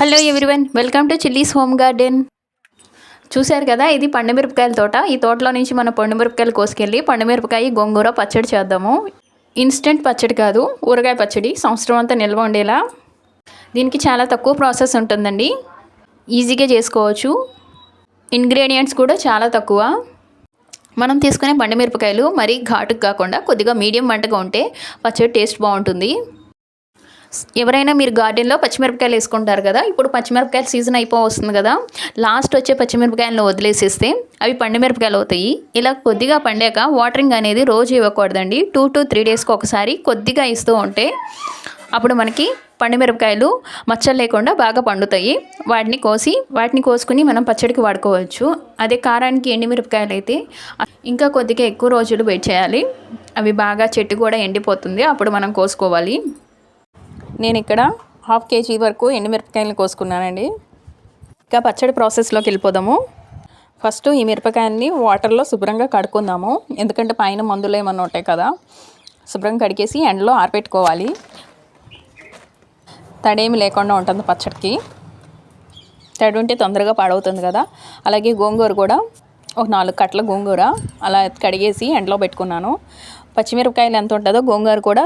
Hello everyone welcome to chillies home garden. చూశారు కదా ఇది పండుమిరపకాయల తోట. ఈ తోటలో నుంచి మనం పండుమిరపకాయలు కోసుకెళ్ళి పండుమిరపకాయ గోంగూర పచ్చడి చేద్దాము. ఇన్స్టెంట్ పచ్చడి కాదు ఊరగాయ పచ్చడి సంవత్సరం అంతా నిల్వ ఉండేలా. దీనికి చాలా తక్కువ ప్రాసెస్ ఉంటుందండి. ఈజీగా చేసుకోవచ్చు. ఇంగ్రీడియంట్స్ కూడా చాలా తక్కువ. మనం తీసుకునే పండుమిరపకాయలు మరీ ఘాటుకు కాకుండా కొద్దిగా మీడియం మంటగా ఉంటే పచ్చడి టేస్ట్ బాగుంటుంది. ఎవరైనా మీరు గార్డెన్లో పచ్చిమిరపకాయలు వేసుకుంటారు కదా ఇప్పుడు పచ్చిమిరపకాయల సీజన్ అయిపో వస్తుంది కదా లాస్ట్ వచ్చే పచ్చిమిరపకాయలను వదిలేసేస్తే అవి పండుమిరపకాయలు అవుతాయి. ఇలా కొద్దిగా పండాక వాటరింగ్ అనేది రోజు ఇవ్వకూడదండి. టూ టు త్రీ డేస్కి ఒకసారి కొద్దిగా ఇస్తూ ఉంటే అప్పుడు మనకి పండుమిరపకాయలు మచ్చలు లేకుండా బాగా పండుతాయి. వాటిని కోసి వాటిని కోసుకుని మనం పచ్చడికి వాడుకోవచ్చు. అదే కారానికి ఎండిమిరపకాయలు అయితే ఇంకా కొద్దిగా ఎక్కువ రోజులు వెయిట్ చేయాలి. అవి బాగా చెట్టు కూడా ఎండిపోతుంది. అప్పుడు మనం కోసుకోవాలి. నేను ఇక్కడ హాఫ్ కేజీ వరకు ఎండుమిరపకాయలు కోసుకున్నానండి. ఇంకా పచ్చడి ప్రాసెస్లోకి వెళ్ళిపోదాము. ఫస్ట్ ఈ మిరపకాయల్ని వాటర్లో శుభ్రంగా కడుక్కుందాము. ఎందుకంటే పైన మందులు ఏమన్నా ఉంటాయి కదా శుభ్రంగా కడిగేసి ఎండలో ఆరబెట్టుకోవాలి తడేమి లేకుండా ఉంటుంది పచ్చడికి. తడి ఉంటే తొందరగా పాడవుతుంది కదా. అలాగే గోంగూర కూడా ఒక నాలుగు కట్టల గోంగూర అలా కడిగేసి ఎండలో పెట్టుకున్నాను. పచ్చిమిరపకాయలు ఎంత ఉంటుందో గోంగూర కూడా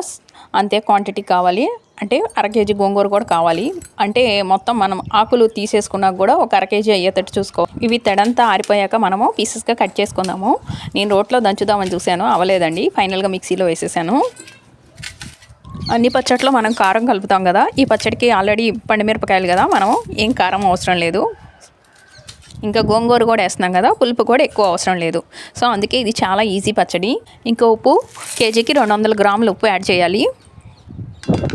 అంతే క్వాంటిటీ కావాలి. అంటే అర కేజీ గోంగూర కూడా కావాలి. అంటే మొత్తం మనం ఆకులు తీసేసుకున్నాక కూడా ఒక అర కేజీ అయ్యేటట్టు చూసుకో. ఇవి తెడంతా ఆరిపోయాక మనము పీసెస్గా కట్ చేసుకుందాము. నేను రోట్లో దంచుదామని చూశాను అవ్వలేదండి ఫైనల్గా మిక్సీలో వేసేసాను. అన్ని పచ్చట్లో మనం కారం కలుపుతాం కదా. ఈ పచ్చడికి ఆల్రెడీ పండుమిరపకాయలు కదా. మనం ఏం కారం అవసరం లేదు. ఇంకా గోంగూర కూడా వేస్తున్నాం కదా. పులుపు కూడా ఎక్కువ అవసరం లేదు. సో అందుకే ఇది చాలా ఈజీ పచ్చడి. ఇంకా ఉప్పు కేజీకి రెండు వందల గ్రాములు ఉప్పు యాడ్ చేయాలి.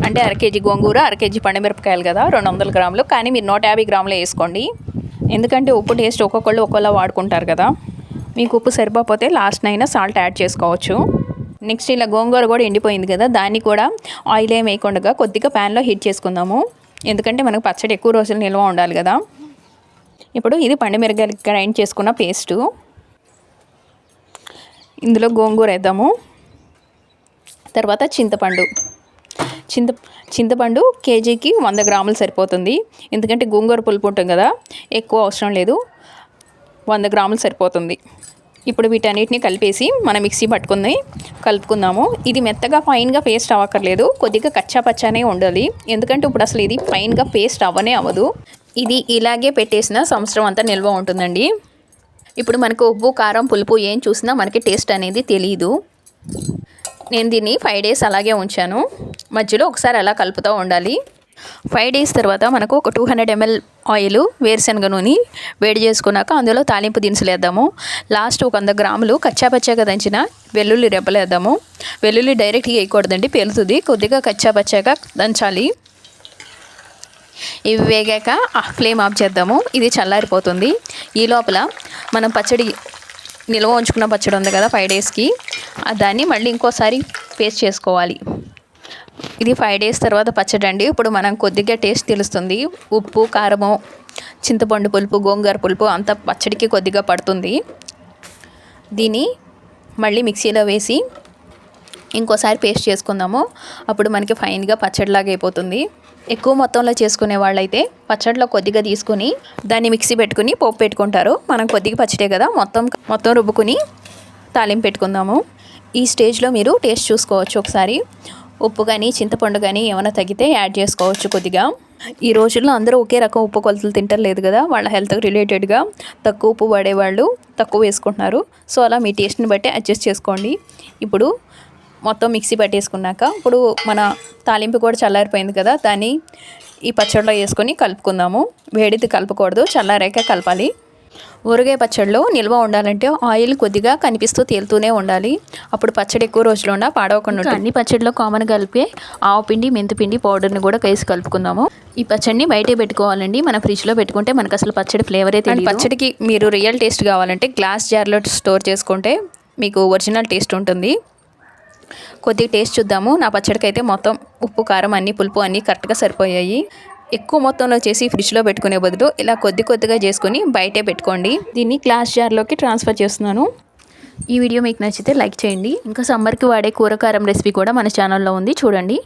అంటే అర కేజీ గోంగూర అర కేజీ పండుమిరపకాయలు కదా రెండు వందల గ్రాములు. కానీ మీరు నూట యాభై గ్రాములు వేసుకోండి. ఎందుకంటే ఉప్పు టేస్ట్ ఒక్కొక్కళ్ళు ఒక్కొక్కలా వాడుకుంటారు కదా. మీకు ఉప్పు సరిపోతే లాస్ట్ అయినా సాల్ట్ యాడ్ చేసుకోవచ్చు. నెక్స్ట్ ఇలా గోంగూర కూడా ఎండిపోయింది కదా దాన్ని కూడా ఆయిల్ ఏం వేయకుండా కొద్దిగా ప్యాన్లో హీట్ చేసుకుందాము. ఎందుకంటే మనకు పచ్చడి ఎక్కువ రోజులు నిల్వ ఉండాలి కదా. ఇప్పుడు ఇది పండుమిరగాయలు గ్రైండ్ చేసుకున్న పేస్టు ఇందులో గోంగూర వేద్దాము. తర్వాత చింతపండు. చింత చింతపండు కేజీకి వంద గ్రాములు సరిపోతుంది. ఎందుకంటే గోంగూర పులుపు ఉంటుంది కదా ఎక్కువ అవసరం లేదు. వంద గ్రాములు సరిపోతుంది. ఇప్పుడు వీటన్నిటిని కలిపేసి మనం మిక్సీ పట్టుకుంది కలుపుకుందాము. ఇది మెత్తగా ఫైన్గా పేస్ట్ అవ్వక్కర్లేదు. కొద్దిగా కచ్చా పచ్చానే ఉండాలి. ఎందుకంటే ఇప్పుడు అసలు ఇది ఫైన్గా పేస్ట్ అవ్వనే అవ్వదు. ఇది ఇలాగే పెట్టేసిన సంవత్సరం అంతా నిల్వ ఉంటుందండి. ఇప్పుడు మనకు ఉప్పు కారం పులుపు ఏం చూసినా మనకి టేస్ట్ అనేది తెలియదు నేను దీన్ని ఫైవ్ డేస్ అలాగే ఉంచాను. మధ్యలో ఒకసారి అలా కలుపుతూ ఉండాలి. ఫైవ్ డేస్ తర్వాత మనకు ఒక టూ హండ్రెడ్ ఎంఎల్ ఆయిల్ వేరుశనగ నూనె వేడి చేసుకున్నాక అందులో తాలింపు దినుసులు వేద్దాము. లాస్ట్ ఒక వంద గ్రాములు కచ్చాపచ్చాగా దంచిన వెల్లుల్లి రెబ్బలు వేద్దాము. వెల్లుల్లి డైరెక్ట్గా వేయకూడదండి పేలుతుంది. కొద్దిగా కచ్చాపచ్చాగా దంచాలి. ఇవి వేగాక ఫ్లేమ్ ఆఫ్ చేద్దాము. ఇది చల్లారిపోతుంది. ఈ లోపల మనం పచ్చడి నిల్వ ఉంచుకున్న పచ్చడి ఉంది కదా ఫైవ్ డేస్కి దాన్ని మళ్ళీ ఇంకోసారి పేస్ట్ చేసుకోవాలి. ఇది ఫైవ్ డేస్ తర్వాత పచ్చడి అండి. ఇప్పుడు మనం కొద్దిగా టేస్ట్ తెలుస్తుంది. ఉప్పు కారము చింతపండు పులుపు గోంగూర పులుపు అంత పచ్చడికి కొద్దిగా పడుతుంది. దీన్ని మళ్ళీ మిక్సీలో వేసి ఇంకోసారి పేస్ట్ చేసుకుందాము. అప్పుడు మనకి ఫైన్గా పచ్చడిలాగా అయిపోతుంది. ఎక్కువ మొత్తంలో చేసుకునే వాళ్ళైతే పచ్చడిలో కొద్దిగా తీసుకుని దాన్ని మిక్సీ పెట్టుకుని పోపు పెట్టుకుంటారు. మనం కొద్దిగా పచ్చడే కదా మొత్తం మొత్తం రుబ్బుకుని తాలింపు పెట్టుకుందాము. ఈ స్టేజ్లో మీరు టేస్ట్ చూసుకోవచ్చు ఒకసారి. ఉప్పు కానీ చింతపండు కానీ ఏమైనా తగ్గితే యాడ్ చేసుకోవచ్చు కొద్దిగా. ఈ రోజుల్లో అందరూ ఒకే రకం ఉప్పు కొలతలు తింటలేదు కదా వాళ్ళ హెల్త్కి రిలేటెడ్గా తక్కువ ఉప్పు పడేవాళ్ళు తక్కువ వేసుకుంటున్నారు. సో అలా మీ టేస్ట్ని బట్టి అడ్జస్ట్ చేసుకోండి. ఇప్పుడు మొత్తం మిక్సీ పట్టేసుకున్నాక ఇప్పుడు మన తాలింపు కూడా చల్లారిపోయింది కదా దాన్ని ఈ పచ్చడిలో వేసుకొని కలుపుకుందాము. వేడిది కలపకూడదు చల్లారాక కలపాలి. ఊరగాయ పచ్చడిలో నిల్వ ఉండాలంటే ఆయిల్ కొద్దిగా కనిపిస్తూ తేలుతూనే ఉండాలి. అప్పుడు పచ్చడి ఎక్కువ రోజులు ఉండా పాడవకుండా ఉంటుంది అన్ని పచ్చడిలో కామన్ కలిపి ఆవు పిండి మెంతిపిండి పౌడర్ని కూడా వేసి కలుపుకుందాము. ఈ పచ్చడిని బయటే పెట్టుకోవాలండి. మన ఫ్రిడ్జ్లో పెట్టుకుంటే మనకు అసలు పచ్చడి ఫ్లేవరే తెలియదు పచ్చడికి మీరు రియల్ టేస్ట్ కావాలంటే గ్లాస్ జార్లో స్టోర్ చేసుకుంటే మీకు ఒరిజినల్ టేస్ట్ ఉంటుంది. కొద్దిగా టేస్ట్ చూద్దాము. నా పచ్చడికి అయితే మొత్తం ఉప్పు కారం అన్ని పులుపు అన్నీ కరెక్ట్గా సరిపోయాయి. ఎక్కువ మొత్తంలో చేసి ఫ్రిడ్జ్లో పెట్టుకునే బదులు ఇలా కొద్ది కొద్దిగా చేసుకుని బయటే పెట్టుకోండి. దీన్ని గ్లాస్ జార్లోకి ట్రాన్స్ఫర్ చేస్తున్నాను. ఈ వీడియో మీకు నచ్చితే లైక్ చేయండి. ఇంకా సమ్మర్కి వాడే కూరకారం రెసిపీ కూడా మన ఛానల్లో ఉంది. చూడండి.